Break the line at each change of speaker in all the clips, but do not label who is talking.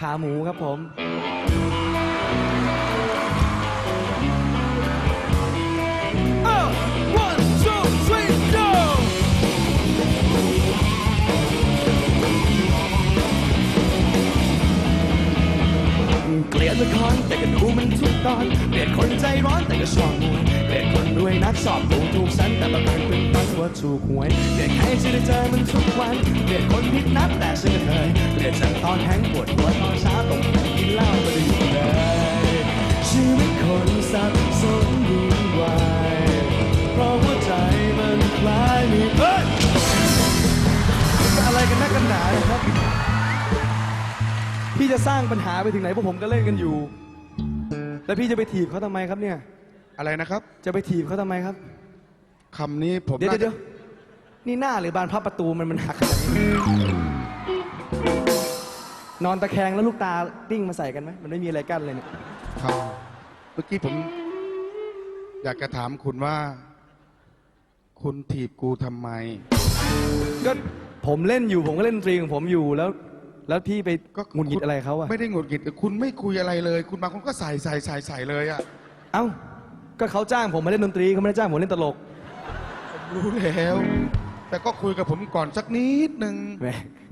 ขาหมูครับผม
One, two, three, go!
เกลียดละครแต่ก็ดูมันทุกตอนเกลียดคนใจร้อนแต่ก็ชอบมวย เกลียดคนรวยนักชอบดูกถูกฉันแต่บังเอิญเป็นฟันว่าถูกหวยเกลียดใครที่ได้เจอมันทุกวันเกลียดคนผิดนัดแต่ฉันก็เคยเกลียดฉันตอนแห้งปวดหัวตอนเช้าตกแต่กินเหล้าไม่ได้อยู่เลยชีวิตคนสับสนวุ่นวายเพราะหัวใจมันคล้ายมีเฮ้ยอะไรกันนักกันหนาครับพี่จะสร้างปัญหาไปถึงไหนพวกผมก็เล่นกันอยู่ แล้วพี่จะไปถีบเขาทำไมครับเนี่ย
อะไรนะครับ
จะไปถีบเขาทำไมครับ
คำนี้ผม
เดี๋ยว
น่า
เดี๋ยว
จะ
เดี๋ยวนี่หน้าหรือบานพับประตูมันมันหักขนาดนี้นอนตะแคงแล้วลูกตาติ้งมาใส่กันไหมมันไม่มีอะไรกั้นเลยเนี่ย
ครับเมื่อกี้ผม อยากจะถามคุณว่า คุณถีบกูทำไม
ก็ผมเล่นอยู่ผมก็เล่นดนตรีของผมอยู่แล้ว แล้วพี่ไป
ก็
หงุดหงิดอะไรเขาอะ
ไม่ได้หงุดหงิดคุณไม่คุยอะไรเลย คุณบางคนก็ใส่ใส่ใส่ใส่เลยอะ
เอ้า ก็เขาจ้างผมมาเล่นดนตรีเขาไม่ได้จ้างผมเล่นตลก
รู้แล้ว แต่ก็คุยกับผมก่อนสักนิดนึง
แหม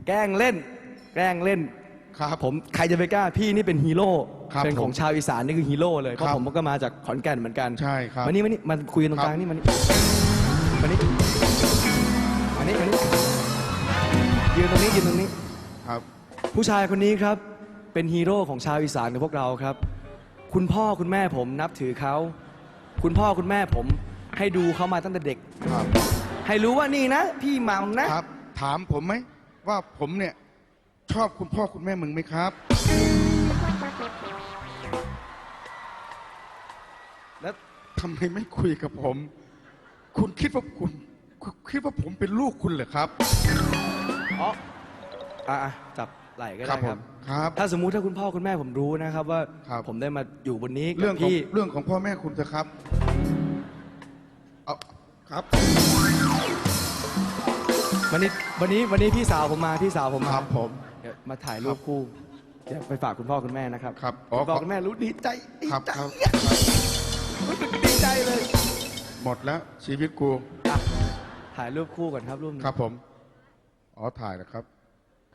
แกล้งเล่น แกล้งเล่น
ครับ
ผมใครจะไปกล้าพี่นี่เป็นฮีโร่
ครับ
เป็นของ
ผม
ชาวอีสานนี่คือฮีโร่เลยเพราะ
ครับ
ผมก็มาจากขอนแก่นเหมือนกัน
ใช่ครับ
มานี่มานี่มาคุยกันตรงกลาง
ครับ
นี่มานี่มานี่มานี่มานี่ยืนตรงนี้ยืนตรงนี้
ครับ
ผู้ชายคนนี้ครับเป็นฮีโร่ของชาวอีสานของพวกเราครับ คุณพ่อคุณแม่ผมนับถือเขา คุณพ่อคุณแม่ผมให้ดูเขามาตั้งแต่เด็ก
ครับ
ให้รู้ว่านี่นะ พี่หมัมนะ
ครับ ถามผมไหมว่าผมเนี่ย ชอบคุณพ่อคุณแม่มึงไหมครับ
แล้ว
ทำไมไม่คุยกับผม คุณคิดว่าคุณคุณคิดว่าผมเป็นลูกคุณเหรอครับ
อ๋ออะอะจับไหล่ก็ได้
ผ
ครั
ม
บ
ครับ
ถ้าสมมุติถ้าคุณพ่อคุณแม่ผมรู้นะครับว่า
ครับ
ผมได้มาอยู่บนนี้กับ
เรื่องของ
พี่
เรื่องของพ่อแม่คุณเถอะครับ เอาครับ
วันนี้วันนี้วันนี้พี่สาวผมมาพี่สาวผม
ค
มา
รับผม
เดี๋ยวมาถ่ายรูปคู่เดี๋ยวไปฝากคุณพ่อคุณแม่นะครับ
ครับอ๋อ
คุณพ่อคุณแม่รู้ดีใจดี
ครับ
ใจ
ครับ
รู้สึกดีใจเลย
หมดแล้วชีวิตกู
อะถ่ายรูปคู่ก่อนครับรูปนี้
ครับผม อ๋อถ่ายนะครับ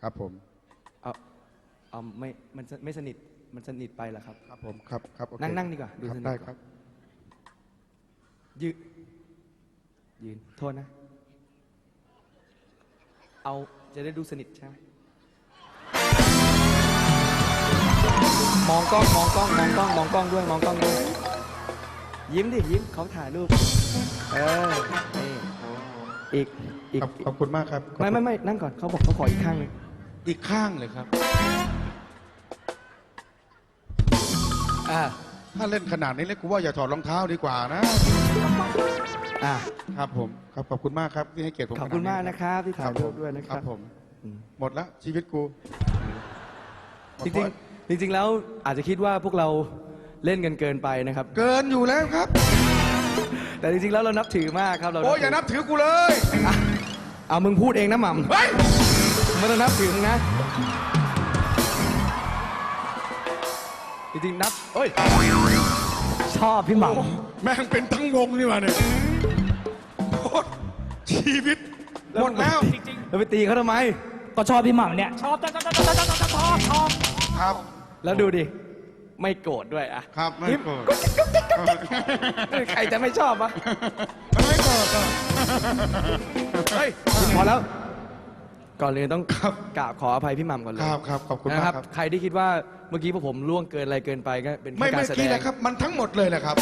ครับผม
เอาเอาไม่มันจะไม่สนิทมันสนิทไปเหรอครับ
ครับผม ครับ ครับโอเค
นั่งนั่งดีกว่าดู
ครับ
สนิท
ได้ครับ
ยืน ยืน โทษนะ เอาจะได้ดูสนิทใช่ไหมมองกล้อง มองกล้อง มองกล้อง มองกล้องด้วย มองกล้องด้วย ยิ้มดิ ยิ้มเขาถ่ายรูป เออ นี่ อีก อีก
ครับขอบคุณมากครับ
ไม่ไม่ไม่นั่งก่อน เขาบอกเขาขออีกข้างหนึง
อีกข้างเลยครับ
อ่า
ถ้าเล่นขนาดนี้เล่นกูว่าอย่าถอดรองเท้าดีกว่านะ
อ่า
ครับผมครับขอบคุณมากครับที่ให้เกียรติผม
ขอบคุณมากนะครับที่ถ่าย
ผ
รู
ม
ปด้วยนะครับ
ผม
อืม
หมดแล้วชีวิตกูหมด
จริงๆจริงๆแล้วอาจจะคิดว่าพวกเราเล่นกันเกินไปนะครับ
เกินอยู่แล้วครับ
แต่จริงๆแล้วเรานับถือมากครับเรา
โอ้ยอย่านับถือกูเลย
อะเอามึงพูดเองนะหม่ำ
เฮ้ย
ไม่ต้องนับถือมึงนะจริงๆนับเอ้ยชอบพี่หม่
โอ้แม่งเป็นทั้งวงนี่มาเนี่ยโคตร ชีวิตำหมดแล้ว
แล้วไปตีเขาทำไม
ก็ชอบพี่หม่ำเนี่ยชอบชอบชอบชอบชอบชอบชอบชอบ
ครับ
แล้วดูดิ ไม่โกรธด้วยอะ
ครับไม่โกรธ
ใครจะไม่ชอบวะ
ไม่โกรธอะ
เฮ้ยพอแล้ว ก่อนเลยต้องกราบขออภัยพี่หม่ำก่อนเลย
ครับครับขอบคุณ
นะ
มาก
ค
ค
รั
รับบ
ใครที่คิดว่าเมื่อกี้พวกผมล่วงเกินอะไรเกินไปก็เป็น
ไม่
แค่การ
เมื่อ
แสด
กี้
ง
แหละครับ มันทั้งหมดเลยแหละครับ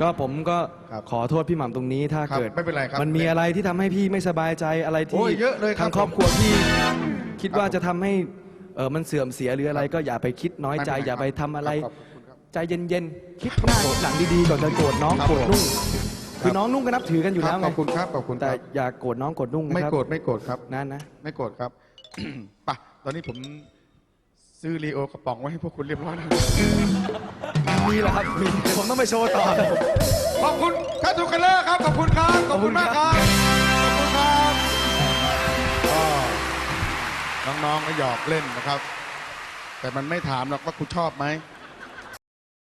ก็ผมก็
ครับ
ขอโทษพี่หม่ำตรงนี้ถ้า
ครับ
เกิด
ไม่เป็นไรครับ
มันมีอะไรที่ทำให้พี่ไม่สบายใจอะไร
โอ้
ที่
ยเยอะเลยครับ
ทางครอบครัวพี่คิดว่า
ครับ
จะทำให้เออมันเสื่อมเสียหรืออะไร ก็อย่าไปคิดน้อยใจ
ไม่เป็นไร
อย่าไปทำอะไร
ครับขอบคุณครับ
ใจเย็นๆ คิดหน้าคิดหลังดีๆก่อนจะโกรธน้อง
ครับ
โกรธนุ่ง
ผม
คือน้องนุ่งก็นับถือกันอยู่
ค
แล้
รับ
วไง
ขอบคุณครับขอบคุณค
แต่
รับ
อย่าโกรธน้องโกรธนุ่งนะ
ไม่
ครับ
โกรธไม่โกรธครับ
นั่นนะ
ไม่โกรธครับไปะตอนนี้ผมซื้อรีโอกระป๋องไว้ให้พวกคุณเรียบร้อยแล้ว
มีแหละครับมีเดี๋ยวผมต้องไปโชว์ต่อ
ขอบคุณท่านทุกคนเลอร์ครับขอบคุณครับขอบคุณมากครับขอบคุณครับก็น้องๆก็หยอกเล่นนะครับ แต่มันไม่ถามหรอกว่ากูชอบไหม